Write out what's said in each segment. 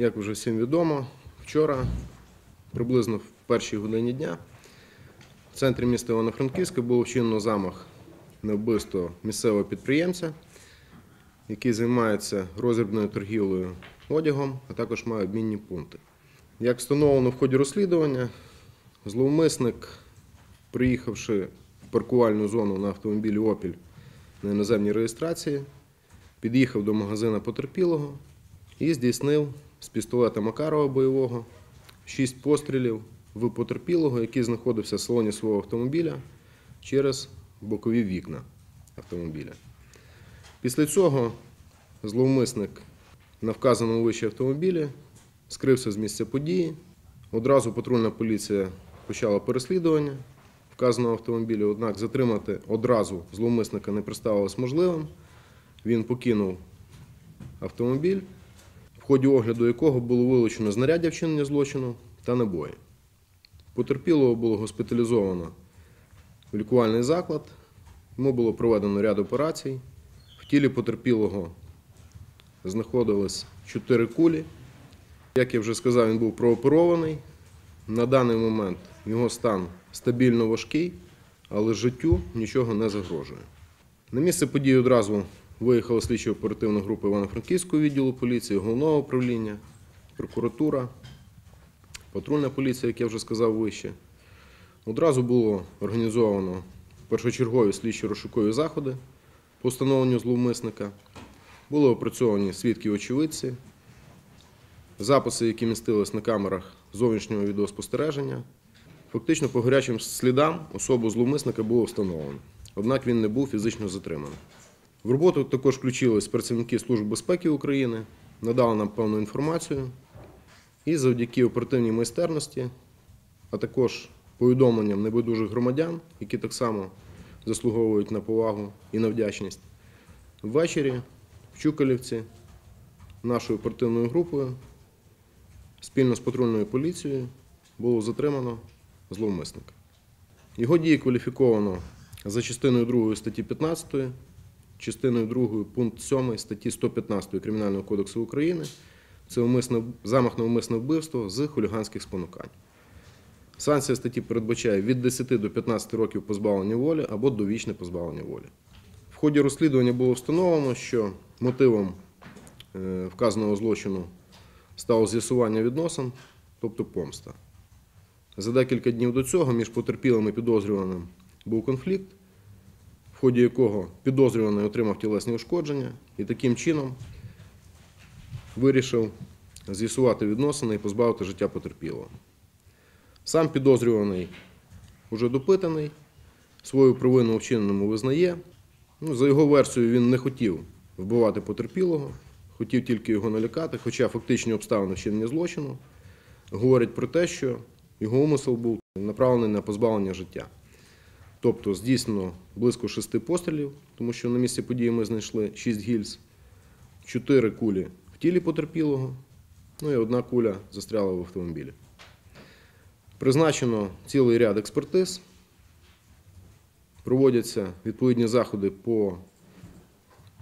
Як вже всім відомо, вчора, приблизно в першій годині дня, в центрі міста Івано-Франківська було вчинено замах на вбивство місцевого підприємця, який займається роздрібною торгівлею одягом, а також має обмінні пункти. Як встановлено в ході розслідування, зловмисник, приїхавши в паркувальну зону на автомобілі Опіль на іноземній реєстрації, під'їхав до магазина потерпілого і здійснив з пістолета Макарова бойового шість пострілів в потерпілого, який знаходився в салоні свого автомобіля через бокові вікна автомобіля. Після цього зловмисник на вказаному вище автомобілі скрився з місця події. Одразу патрульна поліція почала переслідування вказаного автомобіля, однак затримати одразу зловмисника не представилось можливим. Він покинув автомобіль, ході огляду якого було вилучено знаряддя вчинення злочину та набої. Потерпілого було госпіталізовано в лікувальний заклад. Йому було проведено ряд операцій. В тілі потерпілого знаходились чотири кулі. Як я вже сказав, він був прооперований. На даний момент його стан стабільно важкий, але життю нічого не загрожує. На місце події одразу виїхала слідчо-оперативна група Івано-Франківського відділу поліції, головного управління, прокуратура, патрульна поліція, як я вже сказав вище. Одразу було організовано першочергові слідчо-розшукові заходи по встановленню зловмисника. Були опрацьовані свідки-очевидці, записи, які містились на камерах зовнішнього відеоспостереження. Фактично по гарячим слідам особу зловмисника було встановлено. Однак він не був фізично затриманий. В роботу також включились працівники Служби безпеки України, надали нам певну інформацію. І завдяки оперативній майстерності, а також повідомленням небайдужих громадян, які так само заслуговують на повагу і на вдячність, ввечері в Чукалівці нашою оперативною групою спільно з патрульною поліцією було затримано зловмисника. Його дії кваліфіковано за частиною 2 статті 15, частиною 2 пункт 7 статті 115 Кримінального кодексу України. Це умисне, замах на умисне вбивство з хуліганських спонукань. Санкція статті передбачає від 10 до 15 років позбавлення волі або довічне позбавлення волі. В ході розслідування було встановлено, що мотивом е, вказаного злочину стало з'ясування відносин, тобто помста. За декілька днів до цього між потерпілим і підозрюваним був конфлікт, в ході якого підозрюваний отримав тілесні ушкодження і таким чином вирішив з'ясувати відносини і позбавити життя потерпілого. Сам підозрюваний уже допитаний, свою провину вчиненому визнає. Ну, за його версією, він не хотів вбивати потерпілого, хотів тільки його налякати, хоча фактичні обставини вчинення злочину говорять про те, що його умисел був направлений на позбавлення життя. Тобто здійснено близько шести пострілів, тому що на місці події ми знайшли шість гільз, чотири кулі в тілі потерпілого, ну і одна куля застряла в автомобілі. Призначено цілий ряд експертиз, проводяться відповідні заходи по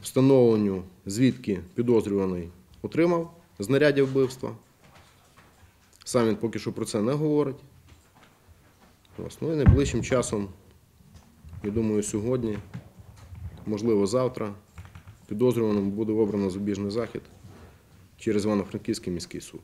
встановленню, звідки підозрюваний отримав знаряддя вбивства. Сам він поки що про це не говорить. Ну і найближчим часом, я думаю, сьогодні, можливо, завтра, підозрюваному буде обрано зубіжний захід через Івано-Франківський міський суд.